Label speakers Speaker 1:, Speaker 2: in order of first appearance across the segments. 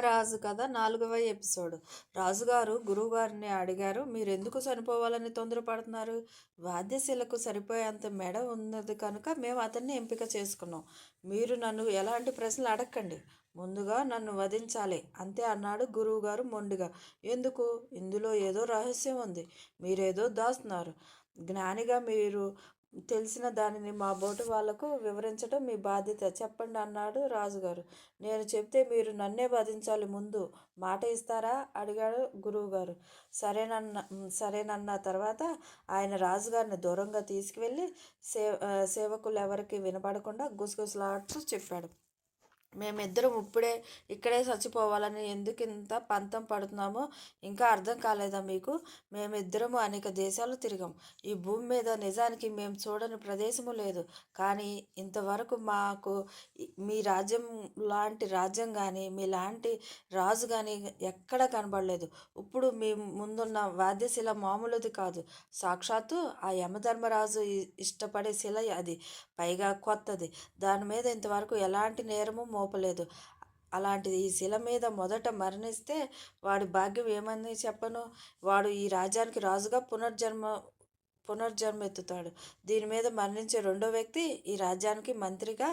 Speaker 1: రాజు కథ నాలుగవ ఎపిసోడ్. రాజుగారు గురువుగారిని అడిగారు మీరు ఎందుకు చనిపోవాలని తొందరపడుతున్నారు? వాద్యశీలకు సరిపోయేంత మెడ ఉన్నది కనుక మేము అతన్ని ఎంపిక చేసుకున్నాం. మీరు నన్ను ఎలాంటి ప్రశ్నలు అడగండి ముందుగా నన్ను వధించాలి. అంతే అన్నాడు గురువుగారు మొండిగా. ఎందుకు? ఇందులో ఏదో రహస్యం ఉంది. మీరేదో దాస్తున్నారు. జ్ఞానిగా మీరు తెలిసిన దానిని మా బోటు వాళ్ళకు వివరించడం మీ బాధ్యత. చెప్పండి అన్నాడు రాజుగారు. నేను చెప్తే మీరు నన్నే బాధించాలి ముందు మాట ఇస్తారా? అడిగాడు గురువుగారు. సరేనన్న సరేనన్న తర్వాత ఆయన రాజుగారిని దూరంగా తీసుకువెళ్ళి సే సేవకులు ఎవరికి వినపడకుండా గుసగుసలాడుతూ చెప్పాడు. మేమిద్దరం ఇప్పుడే ఇక్కడే చచ్చిపోవాలని ఎందుకు ఇంత పంతం పడుతున్నామో ఇంకా అర్థం కాలేదా మీకు? మేమిద్దరము అనేక దేశాలు తిరిగాం. ఈ భూమి మీద నిజానికి మేము చూడని ప్రదేశము లేదు. కానీ ఇంతవరకు మాకు మీ రాజ్యం లాంటి రాజ్యం కానీ మీలాంటి రాజు కానీ ఎక్కడ కనబడలేదు. ఇప్పుడు మీ ముందున్న వాద్యశిల మామూలుది కాదు. సాక్షాత్తు ఆ యమధర్మరాజు ఇష్టపడే శిల అది. పైగా కొత్తది. దాని మీద ఇంతవరకు ఎలాంటి నేరము మోపలేదు. అలాంటిది ఈ శిల మీద మొదట మరణిస్తే వాడి భాగ్యం ఏమని చెప్పను? వాడు ఈ రాజ్యానికి రాజుగా పునర్జన్మ పునర్జన్మ ఎత్తుతాడు దీని మీద మరణించే రెండో వ్యక్తి ఈ రాజ్యానికి మంత్రిగా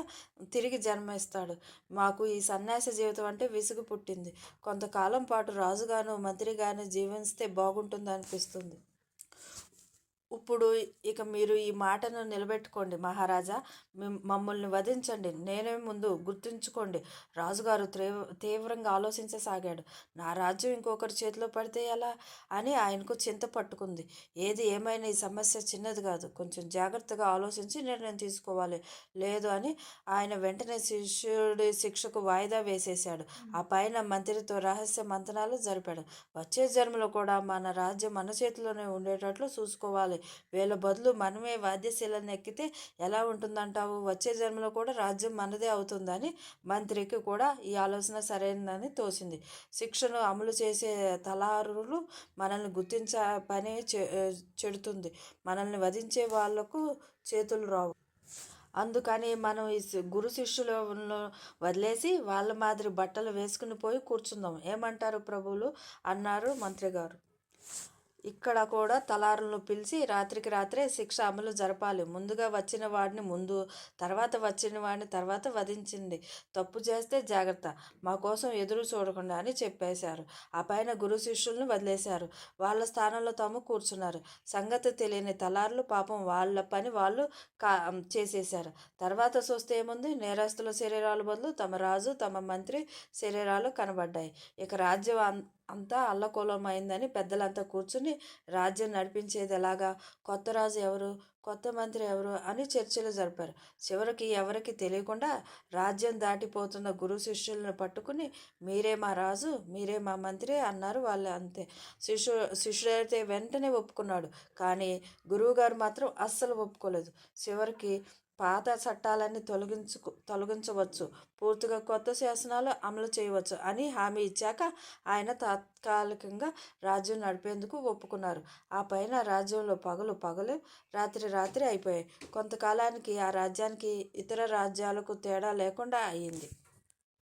Speaker 1: తిరిగి జన్మిస్తాడు. మాకు ఈ సన్యాస జీవితం అంటే విసుగు పుట్టింది. కొంతకాలం పాటు రాజుగాను మంత్రిగాను జీవిస్తే బాగుంటుంది అనిపిస్తుంది ఇప్పుడు ఇక మీరు ఈ మాటను నిలబెట్టుకోండి మహారాజా. మమ్మల్ని వధించండి. నేనే ముందు గుర్తుంచుకోండి. రాజుగారు తీవ్రంగా ఆలోచించసాగాడు. నా రాజ్యం ఇంకొకరి చేతిలో పడితే ఎలా? అని ఆయనకు చింత పట్టుకుంది. ఏది ఏమైనా ఈ సమస్య చిన్నది కాదు. కొంచెం జాగ్రత్తగా ఆలోచించి నిర్ణయం తీసుకోవాలి. లేదు అని ఆయన వెంటనే శిష్యుడి శిక్షకు వాయిదా వేసేశాడు. ఆ పైన మంత్రితో రహస్య మంతనాలు జరిపాడు. వచ్చే జన్మలో కూడా మన రాజ్యం మన చేతిలోనే ఉండేటట్లు చూసుకోవాలి. ఉండాలి వీళ్ళ బదులు మనమే వాద్యశీలను ఎక్కితే ఎలా ఉంటుందంటావు? వచ్చే జన్మలో కూడా రాజ్యం మనదే అవుతుందని మంత్రికి కూడా ఈ ఆలోచన సరైనదని తోసింది శిక్షను అమలు చేసే తలారులు మనల్ని గుర్తించ పని చెడుతుంది. మనల్ని వధించే వాళ్ళకు చేతులు రావు. అందుకని మనం ఈ గురు శిష్యులను వదిలేసి వాళ్ళ మాదిరి బట్టలు వేసుకుని పోయి కూర్చుందాం. ఏమంటారు ప్రభువులు? అన్నారు మంత్రి గారు ఇక్కడ కూడా తలారులను పిలిచి రాత్రికి రాత్రే శిక్ష అమలు జరపాలి. ముందుగా వచ్చిన వాడిని ముందు తర్వాత వచ్చిన వాడిని తర్వాత వధించింది. తప్పు చేస్తే జాగ్రత్త. మా కోసం ఎదురు చూడకుండా అని చెప్పేశారు. ఆ పైన గురు శిష్యులను వదిలేశారు. వాళ్ళ స్థానంలో తాము కూర్చున్నారు. సంగతి తెలియని తలారులు పాపం వాళ్ళ పని వాళ్ళు కా చేసేశారు. తర్వాత చూస్తే ఏముంది? నేరస్తుల శరీరాలు బదులు తమ రాజు తమ మంత్రి శరీరాలు కనబడ్డాయి. ఇక రాజ్యం అంతా అల్లకోలమైందని పెద్దలంతా కూర్చుని రాజ్యం నడిపించేది ఎలాగా? కొత్త రాజు ఎవరు? కొత్త మంత్రి ఎవరు? అని చర్చలు జరిపారు. చివరికి ఎవరికి తెలియకుండా రాజ్యం దాటిపోతున్న గురు శిష్యులను పట్టుకుని మీరే మా రాజు మీరే మా మంత్రి అన్నారు వాళ్ళు అంతే. శిష్యు శిష్యుడైతే వెంటనే ఒప్పుకున్నాడు. కానీ గురువుగారు మాత్రం అస్సలు ఒప్పుకోలేదు. చివరికి పాత చట్టాలన్నీ తొలగించుకు తొలగించవచ్చు. పూర్తిగా కొత్త శాసనాలు అమలు చేయవచ్చు అని హామీ ఇచ్చాక ఆయన తాత్కాలికంగా రాజ్యం నడిపేందుకు ఒప్పుకున్నారు. ఆ పైన రాజ్యంలో పగలు పగలు రాత్రి రాత్రి అయిపోయాయి. కొంతకాలానికి ఆ రాజ్యానికి ఇతర రాజ్యాలకు తేడా లేకుండా అయ్యింది